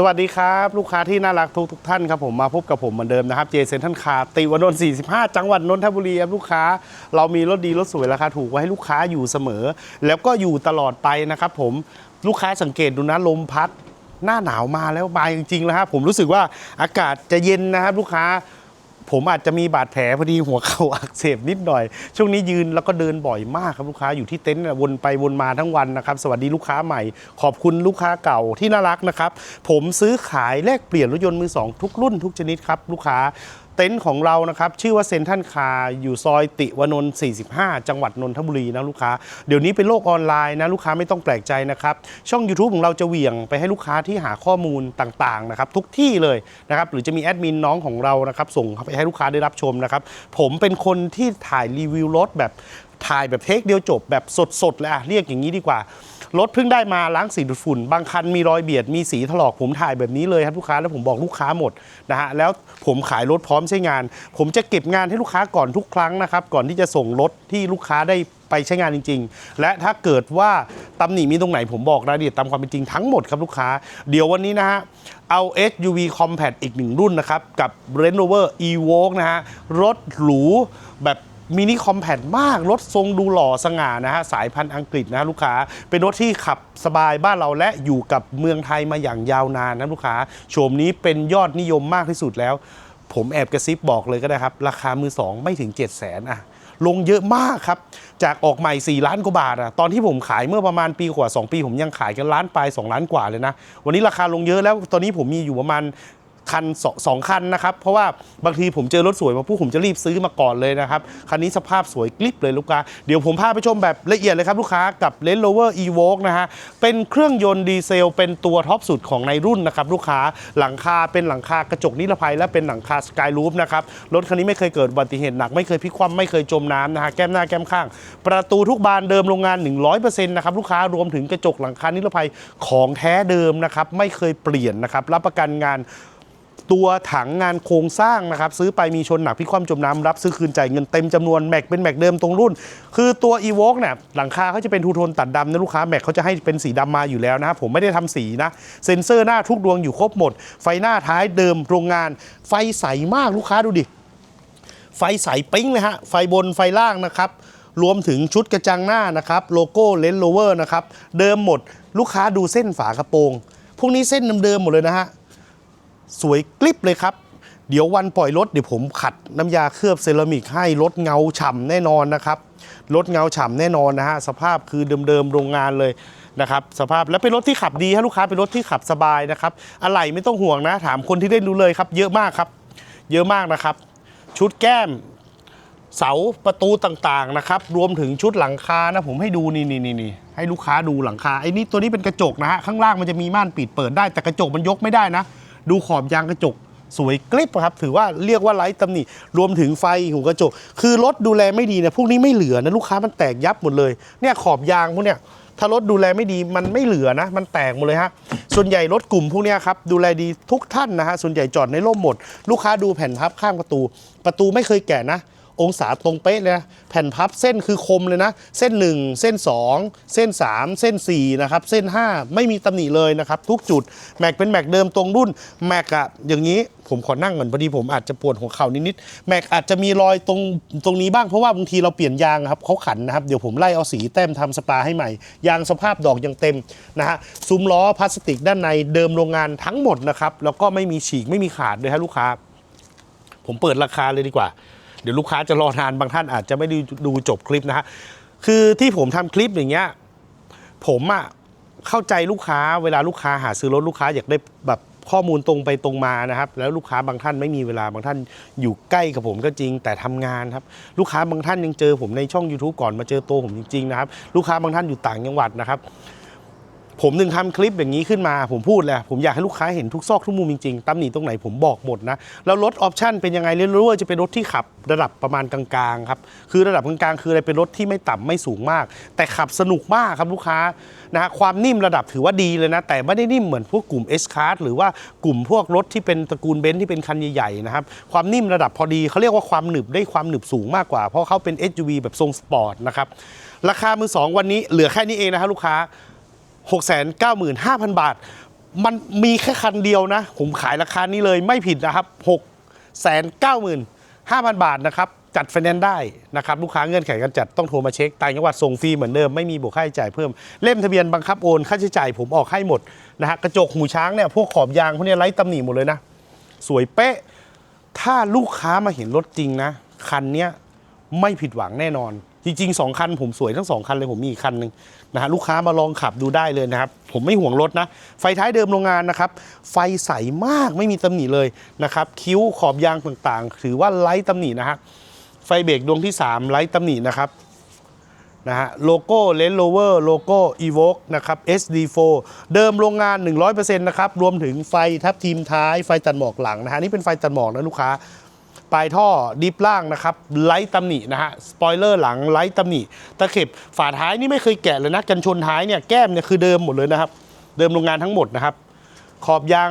สวัสดีครับ ลูกค้าที่น่ารักทุกทุกท่านครับผมมาพบกับผมเหมือนเดิมนะครับเจเซนทันคาติวนนท์45 จังหวัดนนทบุรีครับลูกค้า เรามีรถดีรถสวยราคาถูกไว้ให้ลูกค้าอยู่เสมอ แล้วก็อยู่ตลอดไปนะครับผมลูกค้าสังเกตดูนะลมพัด หน้าหนาวมาแล้วบาจริงๆแล้วครับผมรู้สึกว่าอากาศจะเย็นนะครับลูกค้า ผมอาจจะมีบาดแผลพอดีหัวเข่าอักเสบนิดหน่อย ช่วงนี้ยืนแล้วก็เดินบ่อยมากครับลูกค้าอยู่ที่เต็นท์วนไปวนมาทั้งวันนะครับ สวัสดีลูกค้าใหม่ ขอบคุณลูกค้าเก่าที่น่ารักนะครับ ผมซื้อขายแลกเปลี่ยนรถยนต์มือสองทุกรุ่นทุกชนิดครับลูกค้า เต็นท์ของเรานะครับชื่อว่าเซนทันคาอยู่ซอยติวานนท์45 จังหวัดนนทบุรีนะลูกค้า เดี๋ยวนี้เป็นโลกออนไลน์นะลูกค้าไม่ต้องแปลกใจนะครับ ช่อง YouTube ของเราจะเหวี่ยงไปให้ลูกค้าที่หาข้อมูลต่างๆนะครับทุกที่เลยนะครับหรือจะมีแอดมินน้องของเรานะครับส่งไปให้ลูกค้าได้รับชมนะครับผมเป็นคนที่ถ่ายรีวิวรถแบบถ่ายแบบเทคเดียวจบแบบสดๆเลยอะเรียกอย่างนี้ดีกว่า รถเพิ่งได้มาล้างสีดูดฝุ่น บางคันมีรอยเบียดมีสีถลอกผมถ่ายแบบนี้เลยครับลูกค้าแล้วผมบอกลูกค้าหมดนะฮะแล้วผมขายรถพร้อมใช้งาน ผมจะเก็บงานให้ลูกค้าก่อนทุกครั้งนะครับก่อนที่จะส่งรถที่ลูกค้าได้ไปใช้งานจริง ๆ และถ้าเกิดว่าตำหนิมีตรงไหนผมบอกรายละเอียดตามความเป็นจริงทั้งหมดครับลูกค้า เดี๋ยววันนี้นะฮะเอา SUV Compact อีกหนึ่งรุ่นนะครับ กับ Range Rover Evoque นะฮะรถหรูแบบ มินิคอมแพคมาก รถทรงดูหล่อสง่านะฮะ สายพันธุ์อังกฤษนะะลูกค้า เป็นรถที่ขับสบายบ้านเราและอยู่กับเมืองไทยมาอย่างยาวนานนะลูกค้า โฉมนี้เป็นยอดนิยมมากที่สุดแล้ว ผมแอบกระซิบบอกเลยก็ได้ครับ ราคามือสองไม่ถึง 7 0 0 0 0นอะลงเยอะมากครับ จากออกใหม่ 4 ล้านกว่าบาทอะตอนที่ผมขายเมื่อประมาณปีกว่า 2 ปี ผมยังขายกันล้านปลาย2ล้านกว่าเลยนะ วันนี้ราคาลงเยอะแล้ว ตอนนี้ผมมีอยู่ประมาณ คันสองสองคันนะครับ เพราะว่าบางทีผมเจอรถสวยมาปุ๊บผมจะรีบซื้อมาก่อนเลยนะครับ คันนี้สภาพสวยกลิบเลยลูกค้า เดี๋ยวผมพาไปชมแบบละเอียดเลยครับลูกค้ากับ Range Rover Evoque นะฮะ เป็นเครื่องยนต์ดีเซล เป็นตัวท็อปสุดของในรุ่นนะครับลูกค้าหลังคาเป็นหลังคากระจกนิรภัยและเป็นหลังคาสกายรูฟนะครับรถคันนี้ไม่เคยเกิดอุบัติเหตุหนักไม่เคยพลิกคว่ำไม่เคยจมน้ำนะฮะแก้มหน้าแก้มข้าง ประตูทุกบานเดิมโรงงาน 100%นะครับลูกค้ารวมถึงกระจกหลังคานิรภัยของแท้เดิมนะครับไม่เคยเปลี่ยนนะครับรับประกันงาน ตัวถังงานโครงสร้างนะครับ ซื้อไปมีชนหนักพิความจมน้ำรับซื้อคืนจ่ายเงินเต็มจำนวนแม็กเป็นแม็กเดิมตรงรุ่น คือตัว e v o เนี่ยหลังคาเขาจะเป็นทูโทนตัดดำนะลูกค้าแม็กเขาจะให้เป็นสีดำมาอยู่แล้วนะครับผมไม่ได้ทำสีนะเซ็นเซอร์หน้าทุกดวงอยู่ครบหมด ไฟหน้าท้ายเดิมโรงงาน ไฟใสมากลูกค้าดูดิไฟใสปิ๊งเลยฮะไฟบนไฟล่างนะครับรวมถึงชุดกระจังหน้านะครับโลโก้เลนโลเวอร์นะครับเดิมหมดลูกค้าดูเส้นฝากระโปรงพวกนี้เส้นเดิมๆหมดเลยนะฮะ สวยกลิบเลยครับ เดี๋ยววันปล่อยรถเดี๋ยวผมขัดน้ำยาเคลือบเซรามิกให้รถเงาฉ่ำแน่นอนนะครับรถเงาฉ่ำแน่นอนนะฮะสภาพคือเดิมๆโรงงานเลยนะครับสภาพแล้วเป็นรถที่ขับดีฮะลูกค้าเป็นรถที่ขับสบายนะครับอะไรไม่ต้องห่วงนะ ถามคนที่ได้ดูเลยครับ เยอะมากครับ เยอะมากนะครับ ชุดแก้ม เสาประตูต่างๆนะครับ รวมถึงชุดหลังคานะผมให้ดูนี่นี่นี่นี่ให้ลูกค้าดูหลังคาไอ้นี่ตัวนี้เป็นกระจกนะฮะข้างล่างมันจะมีม่านปิดเปิดได้แต่กระจกมันยกไม่ได้นะ ดูขอบยางกระจกสวยกริบครับ ถือว่าเรียกว่าไร้ตำหนิรวมถึงไฟหูกระจก คือรถดูแลไม่ดีเนี่ยพวกนี้ไม่เหลือนะลูกค้ามันแตกยับหมดเลยเนี่ยขอบยางพวกเนี้ยถ้ารถดูแลไม่ดีมันไม่เหลือนะ มันแตกหมดเลยฮะ ส่วนใหญ่รถกลุ่มพวกเนี้ยครับ ดูแลดีทุกท่านนะฮะ ส่วนใหญ่จอดในร่มหมด ลูกค้าดูแผ่นพับข้างประตู ประตูไม่เคยแกะนะ องศาตรงเป๊ะเลยนะแผ่นพับเส้นคือคมเลยนะ เส้น 1 เส้น 2 เส้น 3 เส้น4นะครับเส้น 5 ไม่มีตำหนิเลยนะครับทุกจุดแม็กเป็นแม็กเดิมตรงรุ่นแม็กอะอย่างนี้ผมขอนั่งก่อนพอดีผมอาจจะปวดหัวเข่านิดๆแม็กอาจจะมีรอยตรงตรงนี้บ้างเพราะว่าบางทีเราเปลี่ยนยางครับเขาขันนะครับเดี๋ยวผมไล่เอาสีแต้มทำสปาให้ใหม่ ยางสภาพดอกยังเต็มนะฮะซุ้มล้อพลาสติกด้านในเดิมโรงงานทั้งหมดนะครับแล้วก็ไม่มีฉีกไม่มีขาดเลยฮะลูกค้า ผมเปิดราคาเลยดีกว่า เดี๋ยวลูกค้าจะรอนานบางท่านอาจจะไม่ได้ดูจบคลิปนะฮะคือที่ผมทำคลิปอย่างเงี้ยผมอะเข้าใจลูกค้าเวลาลูกค้าหาซื้อรถลูกค้าอยากได้แบบข้อมูลตรงไปตรงมานะครับ แล้วลูกค้าบางท่านไม่มีเวลาบางท่านอยู่ใกล้กับผมก็จริงแต่ทำงานครับ ลูกค้าบางท่านยังเจอผมในช่อง YouTube ก่อนมาเจอตัวผมจริงๆนะครับ ลูกค้าบางท่านอยู่ต่างจังหวัดนะครับ ผมถึงทำคลิปอย่างนี้ขึ้นมา ผมพูดเลยผมอยากให้ลูกค้าเห็นทุกซอกทุกมุมจริงๆตำหนิตรงไหนผมบอกหมดนะ แล้วรถออปชั่นเป็นยังไงเรียนรู้ว่าจะเป็นรถที่ขับระดับประมาณกลางๆครับคือระดับกลางๆคืออะไรเป็นรถที่ไม่ต่ำไม่สูงมาก แต่ขับสนุกมากครับลูกค้านะฮะความนิ่มระดับถือว่าดีเลยนะ แต่ไม่ได้นิ่มเหมือนพวกกลุ่ม S Class หรือว่ากลุ่มพวกรถที่เป็นตระกูลเบนซ์ที่เป็นคันใหญ่ๆนะครับความนิ่มระดับพอดีเขาเรียกว่าความหนึบได้ความหนึบสูงมากกว่าเพราะเขาเป็น SUV แบบทรงสปอร์ตนะครับราคามือสองวันนี้เหลือแค่นี้เองนะครับลูกค้า 695,000 บาท มันมีแค่คันเดียวนะ ผมขายราคานี้เลยไม่ผิดนะครับ 6 9 5 0 0 0 บาทนะครับจัดไฟแนนซ์ได้นะครับลูกค้าเงื่อนไขการจัดต้องโทรมาเช็คต่างจังหวัดส่งฟรีเหมือนเดิมไม่มีบวกค่าใช้จ่ายเพิ่มเล่มทะเบียนบังคับโอนค่าใช้จ่ายผมออกให้หมดนะฮะกระจกหูช้างเนี่ยพวกขอบยางพวกนี้ไร้ตำหนิหมดเลยนะ สวยเป๊ะ ถ้าลูกค้ามาเห็นรถจริงนะ คันนี้ไม่ผิดหวังแน่นอน จริงๆสองคันผมสวยทั้งสองคันเลยผมมีอีกคันหนึ่งนะฮะลูกค้ามาลองขับดูได้เลยนะครับ ผมไม่ห่วงรถนะ ไฟท้ายเดิมโรงงานนะครับ ไฟใสมากไม่มีตำหนิเลยนะครับ คิ้วขอบยางต่างๆ ถือว่าไร้ตำหนินะฮะไฟเบรกดวงที่ 3 ไร้ตำหนินะครับนะฮะโลโก้เลนโลเวอร์โลโก้ Evoque นะครับ SD4 เดิมโรงงาน 100%นะครับ รวมถึงไฟทับทีมท้ายไฟตัดหมอกหลังนะฮะนี่เป็นไฟตัดหมอกนะลูกค้า ปลายท่อดิฟล่างนะครับไลท์ตำหนินะฮะสปอยเลอร์หลังไลท์ตำหนิตะเข็บฝาท้ายนี่ไม่เคยแกะเลยนะกันชนท้ายเนี่ยแก้มเนี่ยคือเดิมหมดเลยนะครับ เดิมโรงงานทั้งหมดนะครับ ขอบยาง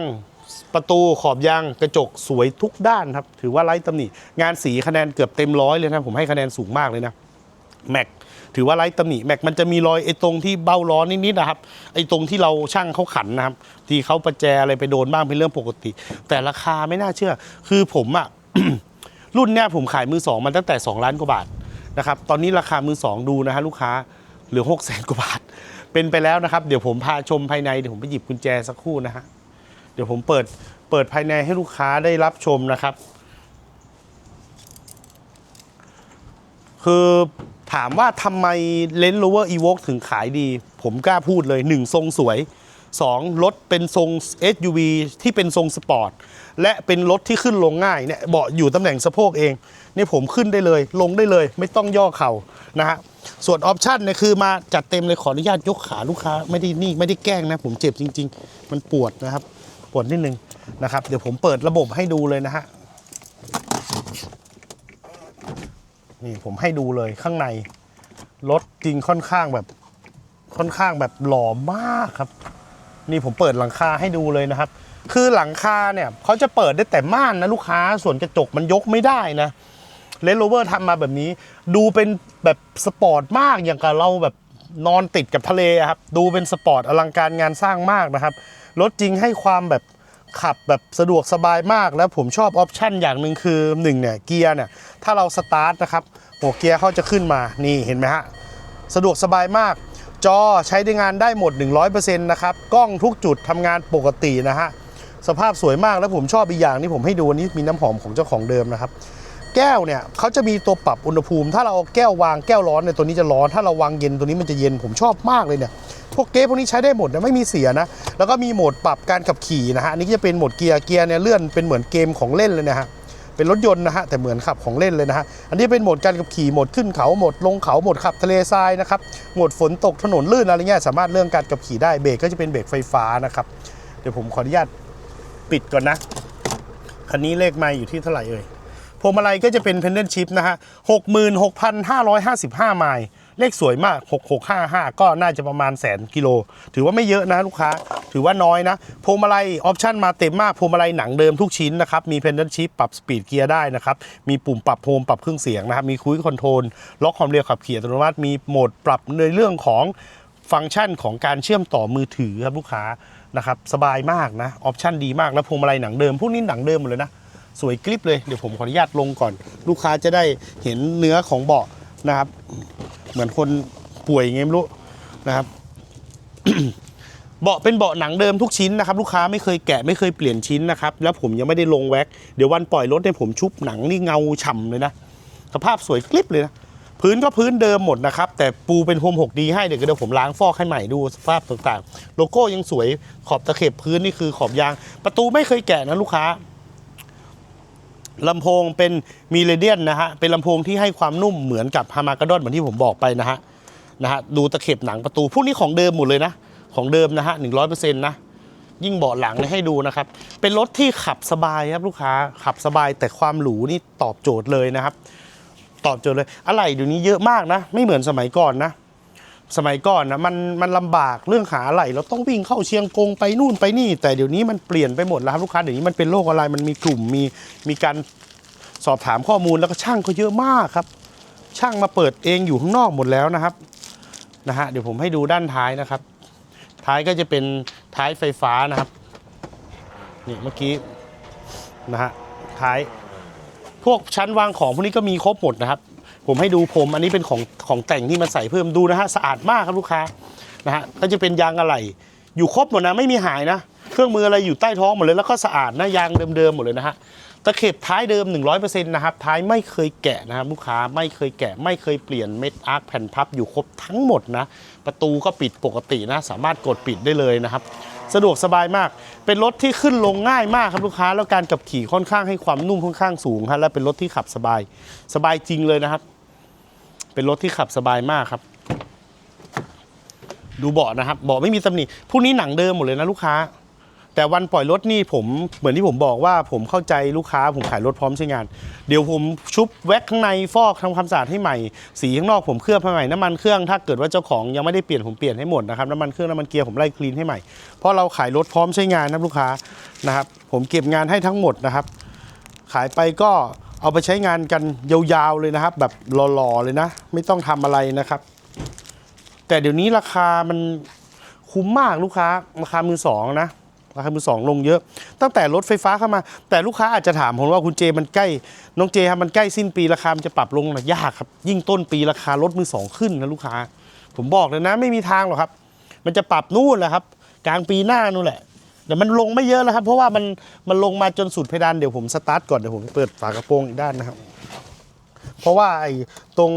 ประตูขอบยางกระจกสวยทุกด้านครับ ถือว่าไร้ตำหนิงานสีคะแนนเกือบเต็มร้อยเลยนะผมให้คะแนนสูงมากเลยนะแม็กถือว่าไร้ตำหนิแม็กมันจะมีรอยไอ้ตรงที่เบ้าล้อนิดๆนะครับไอ้ตรงที่เราช่างเขาขันนะครับ ที่เขาประแจอะไรไปโดนบ้างเป็นเรื่องปกติ แต่ราคาไม่น่าเชื่อ คือผมอะ รุ่นเนี้ยผมขายมือสองมันตั้งแต่ 2 ล้านกว่าบาทนะครับตอนนี้ราคามือสองดูนะฮะลูกค้าเหลือ6กแสนกว่าบาท เป็นไปแล้วนะครับ เดี๋ยวผมพาชมภายในเดี๋ยวผมไปหยิบกุญแจสักครู่นะฮะเดี๋ยวผมเปิดเปิดภายในให้ลูกค้าได้รับชมนะครับ คือถามว่าทำไมเลน s ์ Rover Evoque ถึงขายดี ผมกล้าพูดเลย1ทรงสวย 2 รถเป็นทรง SUV ที่เป็นทรงสปอร์ตและเป็นรถที่ขึ้นลงง่ายเนี่ยเบาะอยู่ตำแหน่งสะโพกเองนี่ผมขึ้นได้เลย ลงได้เลย ไม่ต้องย่อเข่านะฮะส่วนออปชันเนี่ยคือมาจัดเต็มเลยขออนุญาตยกขาลูกค้าไม่ได้นี่ไม่ได้แกล้งนะ ผมเจ็บจริง ๆ มันปวดนะครับ ปวดนิดนึงนะครับ เดี๋ยวผมเปิดระบบให้ดูเลยนะฮะนี่ผมให้ดูเลยข้างในรถจริงค่อนข้างแบบ ค่อนข้างแบบหล่อมากครับ นี่ผมเปิดหลังคาให้ดูเลยนะครับ คือหลังคาเนี่ยเขาจะเปิดได้แต่ม่านนะลูกค้าส่วนกระจกมันยกไม่ได้นะเลนโรเวอร์ทำมาแบบนี้ ดูเป็นแบบสปอร์ตมากอย่างกับเราแบบนอนติดกับทะเลครับดูเป็นสปอร์ตอลังการงานสร้างมากนะครับรถจริงให้ความแบบขับแบบสะดวกสบายมาก แล้วผมชอบออปชั่นอย่างหนึ่งคือหนึ่งเนี่ยเกียร์เนี่ยถ้าเราสตาร์ทนะครับหัวเกียร์เขาจะขึ้นมานี่เห็นไหมฮะสะดวกสบายมาก จอใช้ได้งานได้หมด 100%นะครับ กล้องทุกจุดทำงานปกตินะฮะ สภาพสวยมากแล้วผมชอบอีกอย่างที่ผมให้ดูอันนี้มีน้ำหอมของเจ้าของเดิมนะครับ แก้วเนี่ยเขาจะมีตัวปรับอุณหภูมิ ถ้าเราเอาแก้ววางแก้วร้อนเนี่ยตัวนี้จะร้อน ถ้าเราวางเย็นตัวนี้มันจะเย็นผมชอบมากเลยเนี่ย พวกเก๊พวกนี้ใช้ได้หมดนะไม่มีเสียนะ แล้วก็มีโหมดปรับการขับขี่นะฮะอันนี้จะเป็นโหมดเกียร์เกียร์เนี่ยเลื่อนเป็นเหมือนเกมของเล่นเลยนะฮะ เป็นรถยนต์นะฮะแต่เหมือนขับของเล่นเลยนะฮะอันนี้เป็นโหมดการขับขี่โหมดขึ้นเขาโหมดลงเขาโหมดขับทะเลทรายนะครับโหมดฝนตกถนนลื่นอะไรเงี้ยสามารถเรื่องการขับขี่ได้เบรกก็จะเป็นเบรกไฟฟ้านะครับเดี๋ยวผมขออนุญาตปิดก่อนนะคันนี้เลขไม่อยู่ที่เท่าไหร่เอ่ยพวงมาลัยก็จะเป็น pendant shift นะฮะ66,555ไมล์ เลขสวยมาก 6655 ก็น่าจะประมาณแสนกิโล ถือว่าไม่เยอะนะลูกค้า ถือว่าน้อยนะพวงมาลัยออปชั่นมาเต็มมากพวงมาลัยหนังเดิมทุกชิ้นนะครับ มี pendant shift ปรับสปีดเกียร์ได้นะครับ มีปุ่มปรับโฮมปรับเครื่องเสียงนะครับ มีคุยคอนโทรลล็อกความเร็วขับขี่อัตโนมัติมีโหมดปรับในเรื่องของฟังก์ชันของการเชื่อมต่อมือถือครับลูกค้านะครับสบายมากนะออปชั่นดีมากแล้วพวงมาลัยหนังเดิมพวกนี้หนังเดิมหมดเลยนะสวยกริปเลยเดี๋ยวผมขออนุญาตลงก่อน ลูกค้าจะได้เห็นเนื้อของเบาะ นะครับ เหมือนคนป่วยไงไม่รู้นะครับ เบาะเป็นเบาะหนังเดิมทุกชิ้นนะครับ ลูกค้าไม่เคยแกะไม่เคยเปลี่ยนชิ้นนะครับ แล้วผมยังไม่ได้ลงแว็กเดี๋ยววันปล่อยรถเนี่ยผมชุบหนังนี่เงาฉ่ำเลยนะสภาพสวยกริบเลยนะพื้นก็พื้นเดิมหมดนะครับ แต่ปูเป็นโฮม 6D ให้เดี๋ยวเดี๋ยวผมล้างฟอกให้ใหม่ดูสภาพต่างๆ โลโก้ยังสวยขอบตะเข็บพื้นนี่คือขอบยาง ประตูไม่เคยแกะนะลูกค้า ลำโพงเป็นมีเรเดียนนะฮะ เป็นลำโพงที่ให้ความนุ่มเหมือนกับฮามากาดอนเหมือนที่ผมบอกไปนะฮะนะฮะดูตะเข็บหนังประตู พวกนี้ของเดิมหมดเลยนะ ของเดิมนะฮะหนึ่งร้อยเปอร์เซ็นต์นะ ยิ่งเบาะหลังเนี่ยให้ดูนะครับ เป็นรถที่ขับสบายครับลูกค้าขับสบายแต่ความหรูนี่ตอบโจทย์เลยนะครับ ตอบโจทย์เลย อะไรเดี๋ยวนี้เยอะมากนะ ไม่เหมือนสมัยก่อนนะ สมัยก่อนนะมันมันลำบากเรื่องหาอะไรเราต้องวิ่งเข้าเชียงกงไปนู่นไปนี่ แต่เดี๋ยวนี้มันเปลี่ยนไปหมดแล้วครับลูกค้าเดี๋ยวนี้มันเป็นโลกออนไลน์มันมีกลุ่มมีมีการสอบถามข้อมูลแล้วก็ช่างก็เยอะมากครับ ช่างมาเปิดเองอยู่ข้างนอกหมดแล้วนะครับนะฮะเดี๋ยวผมให้ดูด้านท้ายนะครับ ท้ายก็จะเป็นท้ายไฟฟ้านะครับนี่เมื่อกี้นะฮะท้าย พวกชั้นวางของพวกนี้ก็มีครบหมดนะครับ ผมให้ดูผมอันนี้เป็นของของแต่งที่มาใส่เพิ่มดูนะฮะสะอาดมากครับลูกค้านะฮะก็จะเป็นยางอะไหล่อยู่ครบหมดนะไม่มีหายนะ เครื่องมืออะไรอยู่ใต้ท้องหมดเลยแล้วก็สะอาดนะยางเดิมๆหมดเลยนะฮะตะเข็บท้ายเดิม 100%นะครับท้ายไม่เคยแกะนะครับลูกค้าไม่เคยแกะไม่เคยเปลี่ยนเม็ดอาร์คแผ่นพับอยู่ครบทั้งหมดนะ ประตูก็ปิดปกตินะ สามารถกดปิดได้เลยนะครับ สะดวกสบายมาก เป็นรถที่ขึ้นลงง่ายมากครับลูกค้า แล้วการขับขี่ค่อนข้างให้ความนุ่มค่อนข้างสูงครับและเป็นรถที่ขับสบายสบายจริงเลยนะครับ เป็นรถที่ขับสบายมากครับ ดูเบาะนะครับเบาะไม่มีตำหนิพวกนี้หนังเดิมหมดเลยนะลูกค้า แต่วันปล่อยรถนี่ผมเหมือนที่ผมบอกว่าผมเข้าใจลูกค้า ผมขายรถพร้อมใช้งาน เดี๋ยวผมชุบแว็กข้างในฟอกทำความสะอาดให้ใหม่ สีข้างนอกผมเคลือบให้ใหม่น้ำมันเครื่องถ้าเกิดว่าเจ้าของยังไม่ได้เปลี่ยนผมเปลี่ยนให้หมดนะครับน้ำมันเครื่องน้ำมันเกียร์ผมไล่คลีนให้ใหม่เพราะเราขายรถพร้อมใช้งานนะลูกค้านะครับ ผมเก็บงานให้ทั้งหมดนะครับ ขายไปก็ เอาไปใช้งานกันยาวๆเลยนะครับ แบบหล่อๆเลยนะ ไม่ต้องทำอะไรนะครับ แต่เดี๋ยวนี้ราคามันคุ้มมากลูกค้าราคามือสองนะราคามือสองลงเยอะ ตั้งแต่รถไฟฟ้าเข้ามา แต่ลูกค้าอาจจะถามผมว่าคุณเจมันใกล้ น้องเจครับมันใกล้สิ้นปีราคามันจะปรับลงนะยากครับ ยิ่งต้นปีราคารถมือสองขึ้นนะลูกค้า ผมบอกเลยนะ ไม่มีทางหรอกครับ มันจะปรับนู่นแหละครับ กลางปีหน้านู่นแหละ แต่มันลงไม่เยอะแล้วครับ เพราะว่ามันมันลงมาจนสุดเพดานเดี๋ยวผมสตาร์ทก่อนเดี๋ยวผมเปิดฝากระโปรงอีกด้านนะครับ เพราะว่าไอ้ตรง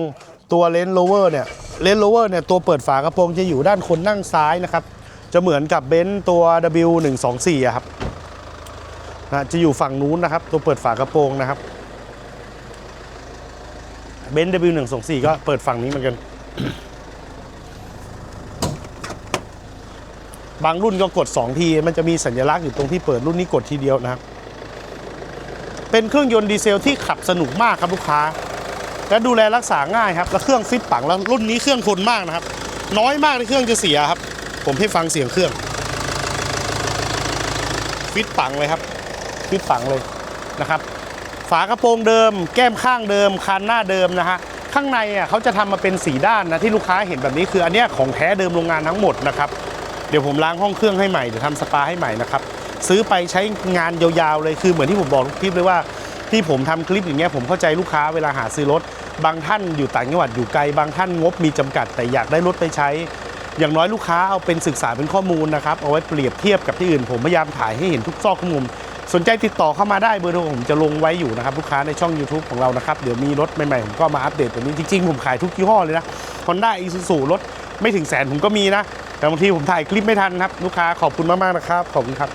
ตัวเลนโลเวอร์เนี่ยเลนโลเวอร์เนี่ยตัวเปิดฝากระโปรงจะอยู่ด้านคนนั่งซ้ายนะครับ จะเหมือนกับเบนซ์ตัว W124 อะครับนะจะอยู่ฝั่งนู้นนะครับ ตัวเปิดฝากระโปรงนะครับเบนซ์ W124 ก็เปิดฝั่งนี้เหมือนกัน บางรุ่นก็กด 2 ที มันจะมีสัญลักษณ์อยู่ตรงที่เปิดรุ่นนี้กดทีเดียวนะครับ เป็นเครื่องยนต์ดีเซลที่ขับสนุกมากครับลูกค้า และดูแลรักษาง่ายครับ แล้วเครื่องฟิตปังแล้วรุ่นนี้เครื่องทนมากนะครับ น้อยมากที่เครื่องจะเสียครับ ผมให้ฟังเสียงเครื่อง ฟิตปังเลยครับ ฟิตปังเลยนะครับ ฝากระโปรงเดิม แก้มข้างเดิม คันหน้าเดิมนะฮะข้างในอะเขาจะทำมาเป็นสีด้านนะที่ลูกค้าเห็นแบบนี้คืออันเนี้ยของแท้เดิมโรงงานทั้งหมดนะครับ เดี๋ยวผมล้างห้องเครื่องให้ใหม่เดี๋ยวทำสปาให้ใหม่นะครับซื้อไปใช้งานยาวๆเลยคือเหมือนที่ผมบอกทุกคลิปเลยว่าที่ผมทำคลิปอย่างเงี้ยผมเข้าใจลูกค้าเวลาหาซื้อรถ บางท่านอยู่ต่างจังหวัดอยู่ไกล บางท่านงบมีจำกัด แต่อยากได้รถไปใช้ อย่างน้อยลูกค้าเอาเป็นศึกษาเป็นข้อมูลนะครับเอาไว้เปรียบเทียบกับที่อื่น ผมพยายามถ่ายให้เห็นทุกซอกทุกมุม สนใจติดต่อเข้ามาได้เบอร์โทรผมจะลงไว้อยู่นะครับลูกค้าในช่อง YouTube ของเรานะครับเดี๋ยวมีรถใหม่ๆผมก็มาอัปเดตตัวนี้จริงๆผมขายทุกยี่ห้อเลยนะ Honda Isuzu รถไม่ถึงแสนผมก็มีนะ แต่บางทีผมถ่ายคลิปไม่ทันครับ ลูกค้าขอบคุณมากๆนะครับ ขอบคุณครับ